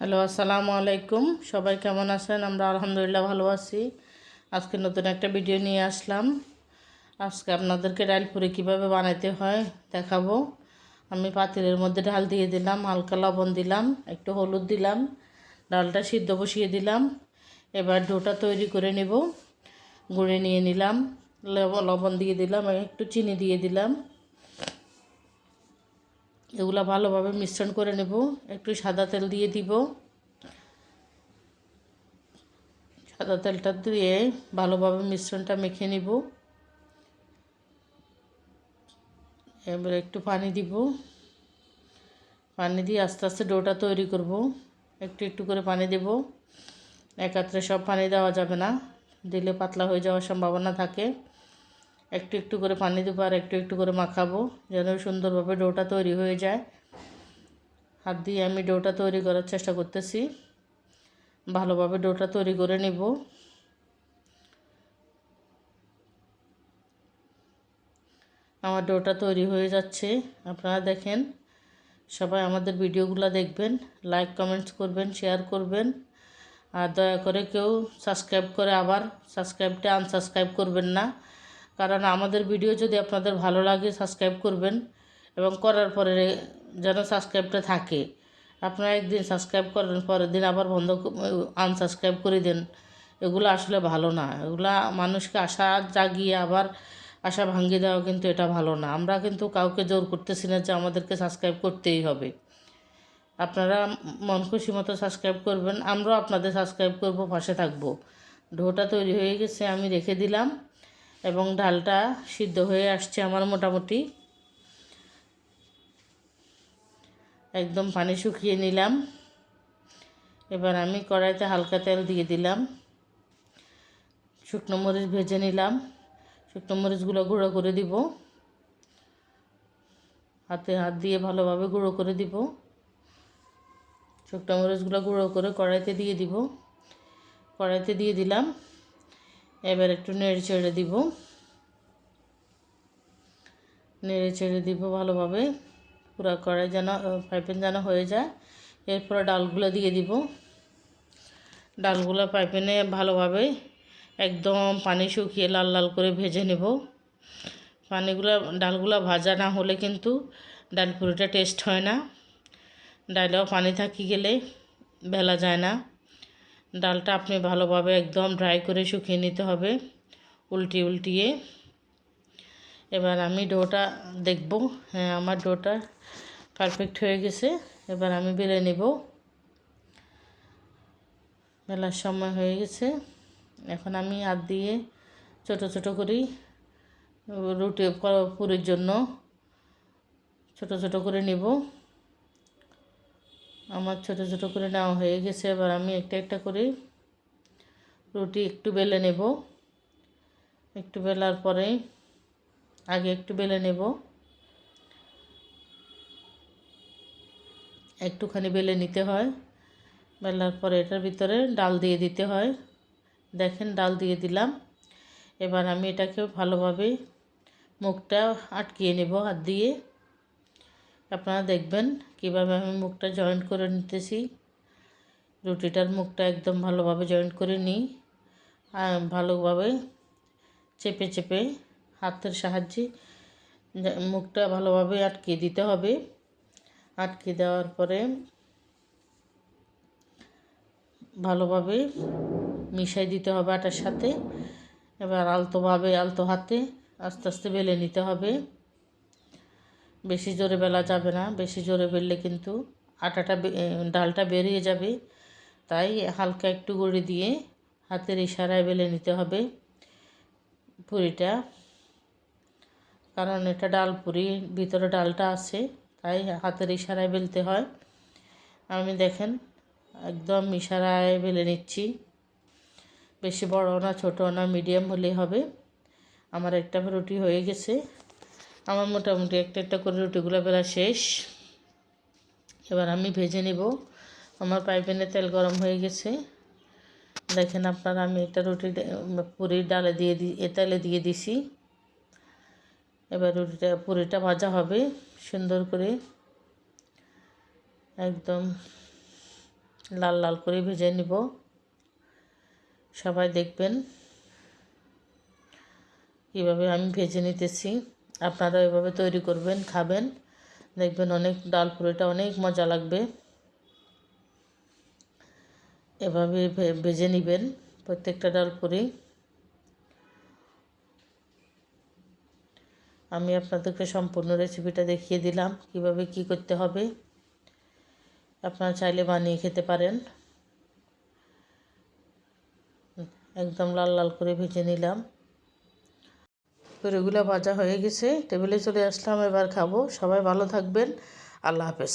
Hello, আসসালামু আলাইকুম। সবাই কেমন আছেন? আমরা আলহামদুলিল্লাহ ভালো আছি। আজকে নতুন একটা ভিডিও নিয়ে আসলাম। আজকে আপনাদেরকে ডাল পুরি কীভাবে বানাইতে হয় দেখাবো। আমি পাতিলের মধ্যে ডাল দিয়ে দিলাম, হালকা লবণ দিলাম, একটু হলুদ দিলাম, ডালটা সিদ্ধ বসিয়ে দিলাম। এবার ডোটা তৈরি করে নেব, গুঁড়ে নিয়ে নিলাম লবণ দিয়ে দিলাম, একটু চিনি দিয়ে দিলাম। এগুলো ভালোভাবে মিশ্রণ করে নেব। একটু সাদা তেল দিয়ে দিব। সাদা তেলটা দিয়ে ভালোভাবে মিশ্রণটা মেখে নিব। এবার একটু পানি দিব। পানি দিয়ে আস্তে আস্তে ডোটা তৈরি করব। একটু একটু করে পানি দেব। একাত্রে সব পানি দেওয়া যাবে না। দিলে পাতলা হয়ে যাওয়ার সম্ভাবনা থাকে। একটু একটু করে পানি দেবো আর একটু একটু করে মাখাবো, যেন সুন্দরভাবে ডোটা তৈরি হয়ে যায়। হাত দিয়ে আমি ডোটা তৈরি করার চেষ্টা করতেছি। ভালোভাবে ডোটা তৈরি করে নেব। আমার ডোটা তৈরি হয়ে যাচ্ছে। আপনারা দেখেন, সবাই আমাদের ভিডিওগুলো দেখবেন, লাইক, কমেন্টস করবেন, শেয়ার করবেন। আর দয়া করে কেউ সাবস্ক্রাইব করে আবার সাবস্ক্রাইবটা আনসাবস্ক্রাইব করবেন না। কারণ আমাদের ভিডিও যদি আপনাদের ভালো লাগে সাবস্ক্রাইব করবেন এবং করার পরে যেন সাবস্ক্রাইবটা থাকে। আপনারা একদিন সাবস্ক্রাইব করেন, পরের দিন আবার বন্ধ আনসাবস্ক্রাইব করে দেন। এগুলো আসলে ভালো না। এগুলা মানুষকে আশা জাগিয়ে আবার আশা ভাঙিয়ে দেওয়া কিন্তু এটা ভালো না। আমরা কিন্তু কাউকে জোর করতেছি না যে আমাদেরকে সাবস্ক্রাইব করতেই হবে। আপনারা মন খুশি মতো সাবস্ক্রাইব করবেন। আমরাও আপনাদের সাবস্ক্রাইব করব, পাশে থাকব। ঢোটা তৈরি হয়ে গেছে, আমি রেখে দিলাম। এবং ডালটা সিদ্ধ হয়ে আসছে আমার মোটামুটি। একদম পানি শুকিয়ে নিলাম। এবার আমি কড়াইতে হালকা তেল দিয়ে দিলাম। শুকনো মরিচ ভেজে নিলাম। শুকনো মরিচগুলো গুঁড়ো করে দিব। হাতে হাত দিয়ে ভালোভাবে গুঁড়ো করে দিব। শুকনো মরিচগুলো গুঁড়ো করে কড়াইতে দিয়ে দিব। কড়াইতে দিয়ে দিলাম। এবার একটু নেড়ে চেড়ে দিব। নেড়ে চেড়ে দিব ভালোভাবে। পুরা কড়াই যেন পাইপেন যেন হয়ে যায়। এরপর ডালগুলো দিয়ে দিব। ডালগুলো পাইপেনে ভালোভাবে একদম পানি শুকিয়ে লাল লাল করে ভেজে নেব। পানিগুলো, ডালগুলো ভাজা না হলে কিন্তু ডাল পুরিটা টেস্ট হয় না। ডালেও পানি থাকি গেলে বেলা যায় না। ডালটা আপনি ভালোভাবে একদম ড্রাই করে শুকিয়ে নিতে হবে উল্টিয়ে উল্টিয়ে। এবার আমি ডোটা দেখব। হ্যাঁ আমার ডোটা পারফেক্ট হয়ে গেছে। এবার আমি বেলে নেব। বেলার সময় হয়ে গেছে। এখন আমি হাত দিয়ে ছোট ছোট করি রুটি পুরির জন্য ছোট ছোট করে নেব। আমার ছোট ছোট করে নেওয়া হয়ে গেছে। এবার আমি একটা একটা করে রুটি একটু বেলে নেব। একটু বেলার পরে আগে একটু বেলে নেব। একটুখানি বেলে নিতে হয়। বেলার পরে এটার ভিতরে ডাল দিয়ে দিতে হয়। দেখেন ডাল দিয়ে দিলাম। এবার আমি এটাকে ভালোভাবে মুখটা আটকিয়ে নেব হাত দিয়ে। আপনারা দেখবেন কীভাবে আমি মুখটা জয়েন্ট করে নিতেছি। রুটিটার মুখটা একদম ভালোভাবে জয়েন্ট করে নিই। আর ভালোভাবে চেপে চেপে হাতের সাহায্যে মুখটা ভালোভাবে আটকে দিতে হবে। আটকে দেওয়ার পরে ভালোভাবে মিশাই দিতে হবে আটার সাথে। এবার আলতোভাবে আলতো হাতে আস্তে আস্তে বেলে নিতে হবে। বেশি জোরে বেলা যাবে না, বেশি জোরে বেললে কিন্তু আটাটা ডালটা বেরিয়ে যাবে। তাই হালকা একটু গুঁড়ি দিয়ে হাতের ইশারায় বেলে নিতে হবে পুরিটা। কারণ এটা ডাল পুরি, ভিতরে ডালটা আছে, তাই হাতের ইশারায় বেলতে হয়। আমি দেখেন একদম ইশারায় বেলে নিচ্ছি। বেশি বড় না, ছোটো না, মিডিয়াম হলেই হবে। আমার একটা রুটি হয়ে গেছে। আমার মোটামুটি একটা একটা করে রুটিগুলো বেলা শেষ। এবার আমি ভেজে নেব। আমার পাইপেনে তেল গরম হয়ে গেছে। দেখেন আপনারা, আমি একটা রুটি পুরির ডালে দিয়ে এ তেলে দিয়ে দিছি। এবার রুটিটা, পুরিটা ভাজা হবে সুন্দর করে। একদম লাল লাল করে ভেজে নিব। সবাই দেখবেন কীভাবে আমি ভেজে নিতেছি। আপনারা এভাবে তৈরি করবেন, খাবেন। দেখবেন অনেক ডাল পুরিটা অনেক মজা লাগবে। এভাবে ভেজে নেবেন প্রত্যেকটা ডাল পুরি। আমি আপনাদেরকে সম্পূর্ণ রেসিপিটা দেখিয়ে দিলাম, কীভাবে কি করতে হবে। আপনারা চাইলে বানিয়ে খেতে পারেন। একদম লাল লাল করে ভেজে নিলাম। পুরোগুলো ভাজা হয়ে গেছে। টেবিলে চলে আসলাম এবার খাব। সবাই ভালো থাকবেন। আল্লাহ হাফেজ।